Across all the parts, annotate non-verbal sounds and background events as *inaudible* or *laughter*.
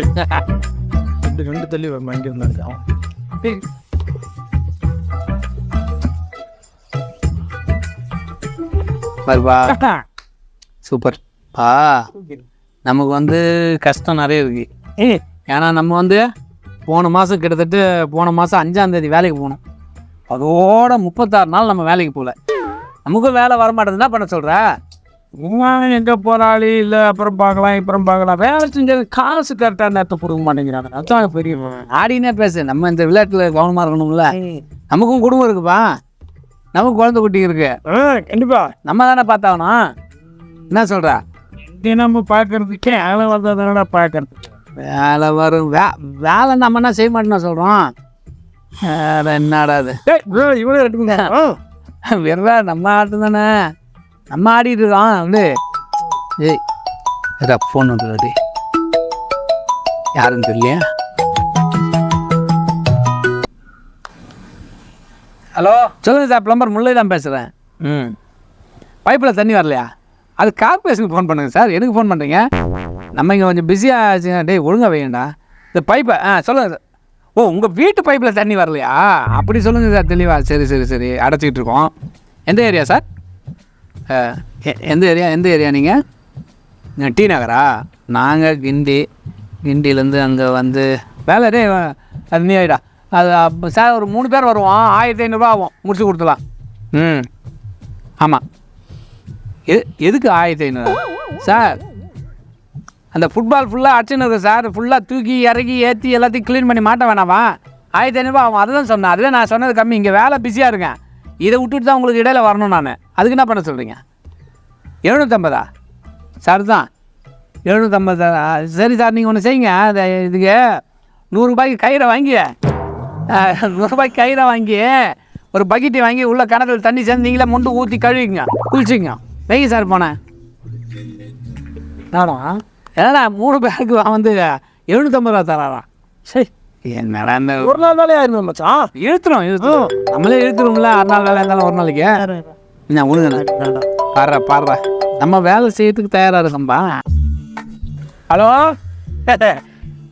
ரெண்டு ரெண்டு தள்ளி இருந்தாங்க வருவா. சூப்பர். பா. நமக்கு வந்து கஷ்டம் நிறைய இருக்கு. ஏன்னா நம்ம வந்து போன மாதம் கிட்டத்தட்ட போன மாதம் அஞ்சாந்தேதி வேலைக்கு போனோம். அதோட முப்பத்தாறு நாள் நம்ம வேலைக்கு போகல. நமக்கும் வேலை வர மாட்டேங்குது என்ன பண்ண சொல்கிற எங்கே போராளி இல்லை அப்புறம் பார்க்கலாம் அப்புறம் பார்க்கலாம். வேலை செஞ்சது காசு கரெக்டாக நேரத்தை கொடுக்க மாட்டேங்கிறாங்க. அதான் பெரிய ஆடினே பேசு நம்ம இந்த விளையாட்டில் கவனமாக இருக்கணும்ல. நமக்கும் குடும்பம் இருக்குப்பா. நமக்கு குழந்தை குட்டி இருக்கு. ஆ கண்டிப்பா. நம்ம தானே பார்த்தாகணும். என்ன சொல்கிற தினமும் பார்க்கறதுக்கே வேலை வந்ததுனால பார்க்கறதுக்கு வேலை வரும். வே வேலை நம்ம என்ன செய்ய மாட்டோம்னா சொல்கிறோம் வேற என்னடா அது? இவனே ரெண்டு. வெறுவா நம்ம ஆட்டம் தானே. நம்ம ஆடிட்டு இருக்கோம் வந்து. ஏய் ஏதா ஃபோன் வந்துடுறாடி யாருன்னு தெரியலையா? ஹலோ? சொல்லுங்கள் சார் ப்ளம்பர் முல்லை தான் பேசுகிறேன் ம். பைப்பில் தண்ணி வரலையா? அது கார்பரேஷனுக்கு ஃபோன் பண்ணுங்கள் சார். எனக்கு ஃபோன் பண்ணுறீங்க நம்ம இங்கே கொஞ்சம் பிஸியாக ஆச்சுங்க. டேய் ஒழுங்காக வையண்டா இந்த பைப்பை ஆ சொல்லுங்கள் சார். ஓ உங்கள் வீட்டு பைப்பில் தண்ணி வரலையா? அப்படி சொல்லுங்கள் சார் தெளிவா. சரி சரி சரி. அடைச்சிக்கிட்டு இருக்கோம். எந்த ஏரியா சார்? எந்த ஏரியா எந்த ஏரியா நீங்கள் டி நகரா? நாங்கள் கிண்டி கிண்டிலேருந்து அங்கே வந்து வேலை டே அது நீ ஆயிடா. அது அப்போ சார் ஒரு மூணு பேர் வருவோம். ஆயிரத்தி ஐநூறுரூவா ஆகும். முடிச்சு கொடுத்துலாம் ம். ஆமாம் எது எதுக்கு ஆயிரத்தி ஐநூறு? சார் அந்த ஃபுட்பால் ஃபுல்லாக அடிச்சுன்னு இருக்கு சார். ஃபுல்லாக தூக்கி இறக்கி ஏற்றி எல்லாத்தையும் க்ளீன் பண்ணி மாட்ட வேணாமா? ஆயிரத்தி ஐநூறுபா ஆகும். அதுதான் சொன்னேன். அதுவே நான் சொன்னது கம்மி. இங்கே வேலை பிஸியாக இருக்கேன். இதை விட்டுட்டு தான் உங்களுக்கு இடையில வரணும் நான். அதுக்கு என்ன பண்ண சொல்கிறீங்க எழுநூற்றம்பதா சார் தான் எழுநூற்றம்பது சரி சார் நீங்கள் ஒன்று செய்யுங்க. அது இதுக்கு நூறுரூபாய்க்கு கயிறை வாங்கி நூறுரூபாய்க்கு கயிறை வாங்கி ஒரு பக்கெட்டை வாங்கி உள்ள கிணத்துல தண்ணி சேர்ந்து நீங்களே மொண்டு ஊற்றி கழுவிங்க குளிச்சிங்க வைங்க சார் போனேன் நானா ஏடா மூணு பேருக்கு வந்து எழுநூற்றம்பது ரூபா தராராம் சரி என்னடா இந்த ஒரு நாள் வேலையே ஆயிருமே மச்சான்? இழுத்துறோம் இழுத்துறோம் நம்மளே இழுத்துருவோம்ல அரை நாள் வேலை இருந்தாலும் ஒரு நாளைக்கு. நான் ஒழுங்குண்ணா பாடுறா பாடுறா நம்ம வேலை செய்யறதுக்கு தயாராக இருக்கோம்பா ஹலோ?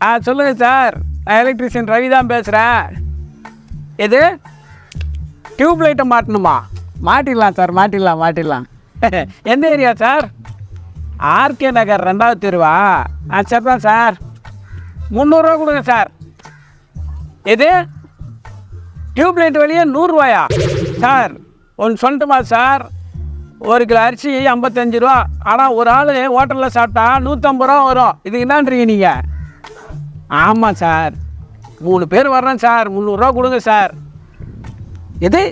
ஆ சொல்லுங்கள் சார். நான் எலக்ட்ரிஷியன் ரவி தான் பேசுகிறேன் எது? டியூப் லைட்டை மாட்டணுமா? மாட்டிடலாம் சார். மாட்டிடலாம் மாட்டிடலாம். *laughs* எந்த ஏரியா சார்? ஆர்கே நகர் ரெண்டாவது தெருவா? ஆ சரி. தான் சார் முந்நூறுரூவா கொடுங்க சார். எது? டியூப் லைட் வெளியே நூறுரூவாயா சார் ஒன்று சொல்லட்டுமா சார்? ஒரு கிலோ அரிசி ஐம்பத்தஞ்சு ரூபா. ஆனால் ஒரு ஆள் ஹோட்டலில் சாப்பிட்டா நூற்றம்பது ரூபா வரும். இதுக்கு என்னன்றீங்க நீங்கள் ஆமாம் சார். மூணு பேர் வர்றேன் சார். முந்நூறுரூவா கொடுங்க சார். எது?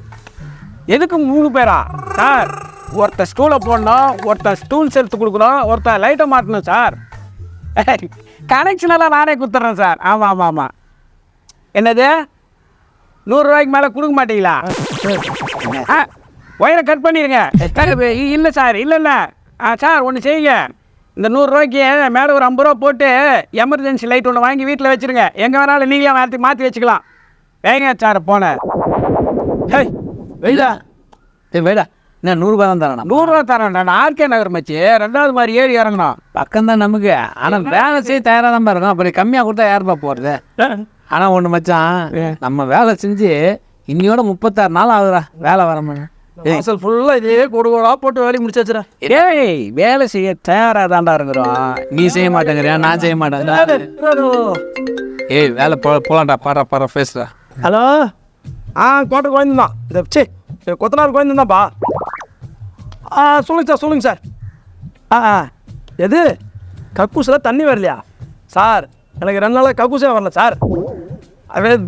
எதுக்கு மூணு பேரா? சார் ஒருத்தன் ஸ்டூலை போடணும் ஒருத்தன் ஸ்டூல் செலுத்து கொடுக்கணும் ஒருத்தன் லைட்டை மாட்டணும் சார். கனெக்ஷன் எல்லாம் நானே கொடுத்துட்றேன் சார். ஆமாம் ஆமாம் ஆமாம் என்னது? நூறுரூவாய்க்கு மேலே கொடுக்க மாட்டீங்களா? ஆ ஒயரை கட் பண்ணிடுங்க இல்லை சார். இல்லை இல்லை. ஆ சார் ஒன்று செய்யுங்க. இந்த நூறுரூவாய்க்கு மேலே ஒரு ஐம்பது ரூபா போட்டு எமர்ஜென்சி லைட் ஒன்று வாங்கி வீட்டில் வச்சுருங்க. எங்கே வேணாலும் நீங்களே மாற்றி மாற்றி வச்சுக்கலாம். வேங்க சார் போனேன் ஹேய் வெயிடா சரி வெயிடா என்ன நூறுரூபா தான் தரேன்? நூறுரூவா தரேன் நான் ஆர்கே நகர் மச்சி. ரெண்டாவது மாதிரி ஏறி இறங்கணும். பக்கம் தான் நமக்கு ஆனால் வேலை செய்ய தயாராக தான் இருக்கும் அப்புறம் கம்மியாக கொடுத்தா யாருப்பா போகிறது ஆனால் ஒன்று மச்சான் நம்ம வேலை செஞ்சு இன்னையோட முப்பத்தாறு நாள் ஆகுதுடா வேலை வரமாங்க அசல் ஃபுல்லாக இதே கொடுக்கோடா போட்டு வேலையை முடிச்சு வச்சுறேன் ஏய் வேலை செய்ய தயாராக தான்டா இருக்கிறோம். நீ செய்ய மாட்டேங்கிறியா நான் செய்ய மாட்டேங்கிறேன் ஏய் வேலை போ போலாம்டா பாடுறா பாடுறா ஃபேஸ்டா ஹலோ? ஆ கோட்டை கோயந்தான் இந்த சே கொத்தனார் கோயந்தாப்பா ஆ சொல்லுங்க சார் சொல்லுங்க சார். ஆ ஆ. எது? கக்கூசில் தண்ணி வரலையா? சார் எனக்கு ரெண்டு நாளாக கக்கூசே வரல சார்.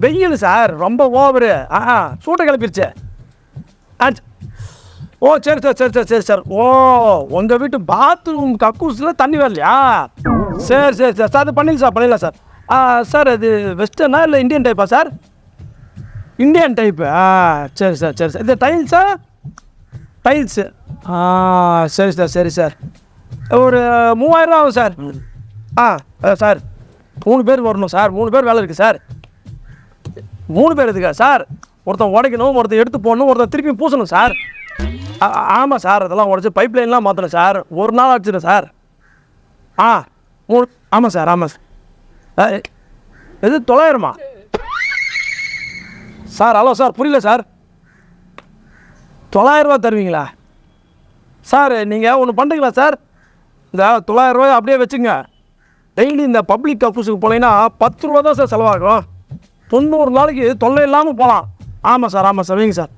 வெயில் சார் ரொம்ப ஓவரு ஆ ஆ சூட்டை கிளப்பிருச்சு. ஆ ஓ சரி சார் சரி சார் சரி சார். ஓ உங்கள் வீட்டு பாத்ரூம் கக்கூஸில் தண்ணி வரலையா? சரி சரி சார் சார் அது பண்ணிடலாம் சார் பண்ணிடலாம் சார். ஆ சார் அது வெஸ்டர்னா இல்லை இந்தியன் டைப்பா சார்? இந்தியன் டைப்பு ஆ சரி சார் சரி சார். இது டைல்ஸா டைல்ஸு ஆ சரி சார் சரி சார். ஒரு மூவாயிரம் ஆகும் சார். ஆ சார். மூணு பேர் வரணும் சார். மூணு பேர் வேலை இருக்குது சார். மூணு பேர் இருக்கா சார்? ஒருத்தன் உடைக்கணும் ஒருத்தன் எடுத்து போடணும் ஒருத்தன் திருப்பி பூசணும் சார். ஆ- ஆமாம் சார். அதெல்லாம் உடச்சி பைப் லைன்லாம் மாற்றணும் சார். ஒரு நாள் ஆச்சுடும் சார். ஆ மூணு ஆமாம் சார் ஆமாம் சார். எது தொள்ளாயிரமா? சார் ஹலோ சார் புரியல சார். தொள்ளாயிரரூவா தருவீங்களா? சார் நீங்கள் ஒன்று பண்ணுறீங்களா சார்? இந்த தொள்ளாயிரரூவா அப்படியே வச்சுங்க டெய்லி இந்த பப்ளிக் ஆஃபீஸுக்கு போனீங்கன்னா பத்து ரூபா தான் சார் செலவாகும். தொண்ணூறு நாளைக்கு தொல்லை இல்லாமல் போகலாம் ஆமாம் சார் ஆமாம் சார் வைங்க சார்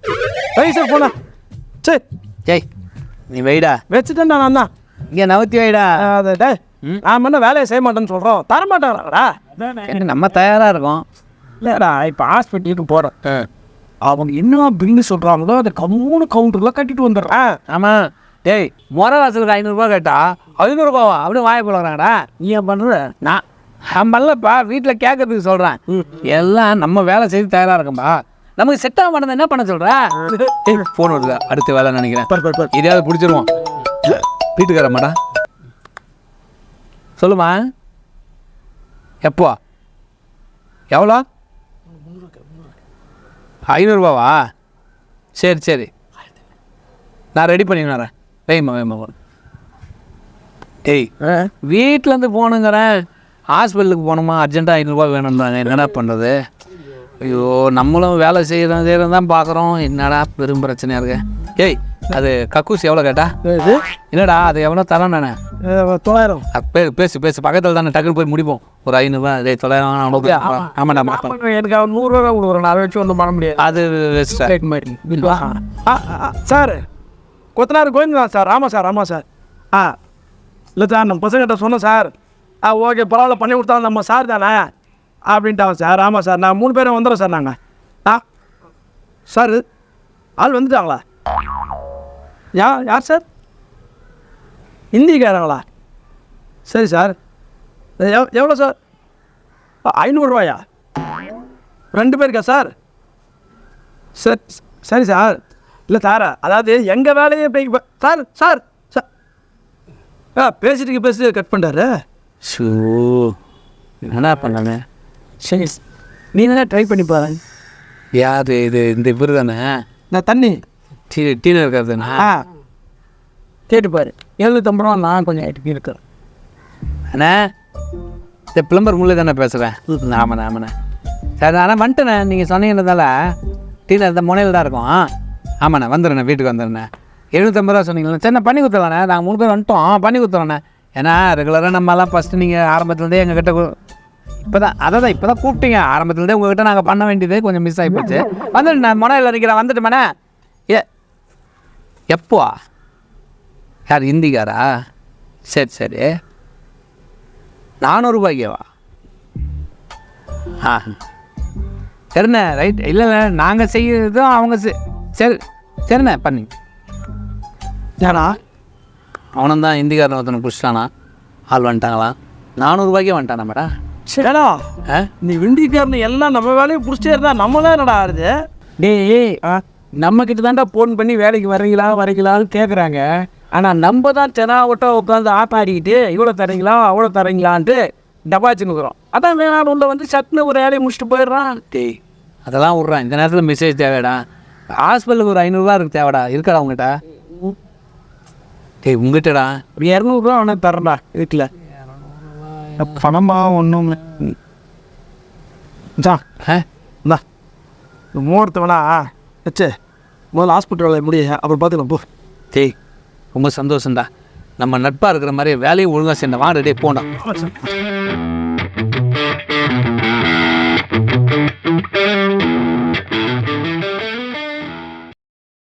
வைங்க சார் போனேன் சரி ஏய் நீ வைடா. வச்சுட்டேன் நான் தான். இங்கே நவத்தி வைடா. அதை டே நான் என்ன வேலையை செய்ய மாட்டேன்னு சொல்கிறோம் தர மாட்டாங்கடா என்ன நம்ம தயாராக இருக்கோம். இல்லைடா இப்போ ஹாஸ்பிட்டலுக்கு போகிறேன் அவங்க என்ன பில்லு சொல்கிறாங்களோ அதை கம்முன்னு கவுண்டரில் கட்டிட்டு வந்துடுறேன். ஆமாம் டேய் முறை வாசலுக்கு ஐநூறுரூவா கேட்டா ஐநூறுரூபாவா அப்படியே வாய போடுறாங்கடா நீ ஏன் பண்ணுற நான் நம்மளப்பா வீட்டில் கேட்கறதுக்கு சொல்கிறேன் எல்லாம் நம்ம வேலை செய்து தயாராக இருக்கம்பா. நமக்கு செட் ஆக மாட்டேன் என்ன பண்ண சொல்கிற ஏய் ஃபோன் வருது. அடுத்த வேலை நினைக்கிறேன். இதையாவது பிடிச்சிருவோம். வீட்டுக்கார மாடா சொல்லுமா. எப்போ? எவ்வளோ? ஐநூறுரூபாவா சரி சரி. நான் ரெடி பண்ணி வரேன். வைமா வைமா வரும் டேய் வீட்டிலேருந்து போகணுங்கிறேன் ஹாஸ்பிட்டலுக்கு போகணுமா அர்ஜென்ட்டாக ஐநூறுரூவா வேணும்ன்றாங்க. என்னடா பண்ணுறது ஐயோ நம்மளும் வேலை செய்கிறோம் செய்கிறோம் தான் பார்க்குறோம் என்னடா பெரும் பிரச்சனையாக இருக்கு? ஏய் அது கக்கூஸ் எவ்வளோ கேட்டா? இது இல்லைடா அது எவ்வளோ தரோம் நானே? தொள்ளாயிரம். பே பேசு பேசு. பக்கத்தில் தானே டக்குன்னு போய் முடிப்போம். ஒரு ஐநூறுரூவா டேய் தொள்ளாயிரம் அவ்வளோ ஆமாண்டா எனக்கு அவன் நூறுரூவா கொடுக்குறேன். அதை வச்சு ஒன்றும் பண்ண முடியாது. அது சார். கொத்தனார் கோவிந்தா சார் ஆமாம் சார் ஆமாம் சார். ஆ இல்லை சார் நம்ம பசங்கிட்ட சொன்னேன் சார். ஆ ஓகே பரவாயில்ல பண்ணி கொடுத்தாலும் நம்ம சார் தானே? அப்படின்ட்டாங்க சார் ஆமாம் சார். நான் மூணு பேரும் வந்துடுறோம் சார் நாங்கள் ஆ சார் ஆள் வந்துட்டாங்களா? யா யார் சார்? ஹிந்திக்காரங்களா? சரி சார். எவ் எவ்வளோ சார்? ஐநூறுரூவாயா? ரெண்டு பேருக்கா சார்? சரி சரி சார். இல்லை சார் அதாவது எங்கள் வேலையே போய் இப்ப- சார் சார் சார். ஆ பேசிட்டு பேசிட்டு கட் பண்ணிட்டாரு ஷூ என்னடா பண்ணானே? சரி நீ தானே ட்ரை பண்ணி பாரு. யார் இது? இந்த இவர் தானே? நான் தண்ணி. டீ டீனர் இருக்கிறதுனா ஆ. கேட்டு பாரு. எழுநூத்தம்பது ரூபா நான் கொஞ்சம் ஆகிட்டு இருக்கிறேன். அண்ணா இந்த பிளம்பர் முள்ளே தானே பேசுகிறேன் ஆமாண்ணே ஆமாண்ணே. சரி ஆனால் வந்துட்டேண்ணே. நீங்கள் சொன்னீங்கன்றதால டீனர் இந்த முனையில் தான் இருக்கும். ஆமாண்ணே வந்துடுண்ணே வீட்டுக்கு வந்துடுண்ணே எழுநூத்தம்பது ரூபா சொன்னீங்களா சரிண்ணே பண்ணி கொடுத்துடலாண்ணே நாங்கள் மூணு பேர் வந்துட்டோம் பண்ணி கொடுத்துருவோண்ணே ஏன்னா ரெகுலராக நம்மலாம் ஃபஸ்ட்டு நீங்கள் ஆரம்பத்துலேருந்தே எங்ககிட்ட இப்போ தான் அதை தான் இப்போ தான் கூப்பிட்டீங்க. ஆரம்பத்துலேருந்தே உங்ககிட்ட நாங்கள் பண்ண வேண்டியது கொஞ்சம் மிஸ் ஆகி போச்சு வந்துட்டு நான் முனையில் இருக்கிறேன் வந்துட்டுமாண்ணே. ஏ எப்போ? யார் ஹிந்திக்காரா? சரி சரி. நானூறுபாய்க்கேவா? ஆ. சரிண்ணே ரைட் இல்லை இல்லை நாங்கள் செய்யறதும் அவங்க செ- சரி சரிண்ணே பண்ணி. ஏடா அவனும் தான் ஹிந்திக்காரன் ஒருத்தனை பிடிச்சிட்டானா? ஆள் வந்துட்டாங்களா? நானூறுபாய்க்கே வந்துட்டானா மேடம் சரிடா ஆ? நீ விண்டிக்காரனு எல்லாம் நம்ம வேலையை பிடிச்சிட்டே இருந்தா நம்ம தான் என்னடா ஆகுது டேய் நம்ம கிட்ட தான்டா ஃபோன் பண்ணி வேலைக்கு வரீங்களா வரீங்களான்னு கேட்குறாங்க ஆனால் நம்ம தான் தெனாவட்டா உட்காந்து ஆட்டாடிக்கிட்டு இவ்வளோ தரீங்களா அவ்வளோ தரீங்களான்ட்டு டபாச்சுன்னுக்குறோம் அதான் வேணாம் உள்ள வந்து சட்டுன்னு ஒரு வேலையை முடிச்சுட்டு போயிடுறான். டேய் அதெல்லாம் விட்றான். இந்த நேரத்தில் மெசேஜ் தேவைடா. ஹாஸ்பிட்டலுக்கு ஒரு ஐநூறுரூவா இருக்கு தேவைடா. இருக்காடா உங்ககிட்ட டேய் உங்ககிட்டடா. ஒரு இரநூறுவா அவனுக்கு தரேன்டா. வீட்டில் பணமா ஒன்றும் முகூர்த்தம் வேணா வச்சு. முதல்ல ஹாஸ்பிட்டல் வேலையை முடிய. அப்புறம் பார்த்துக்கலாம் போ. டேய் ரொம்ப சந்தோஷம்டா. நம்ம நட்பாக இருக்கிற மாதிரி வேலையை ஒழுங்காக வாங்க டேய் போண்டா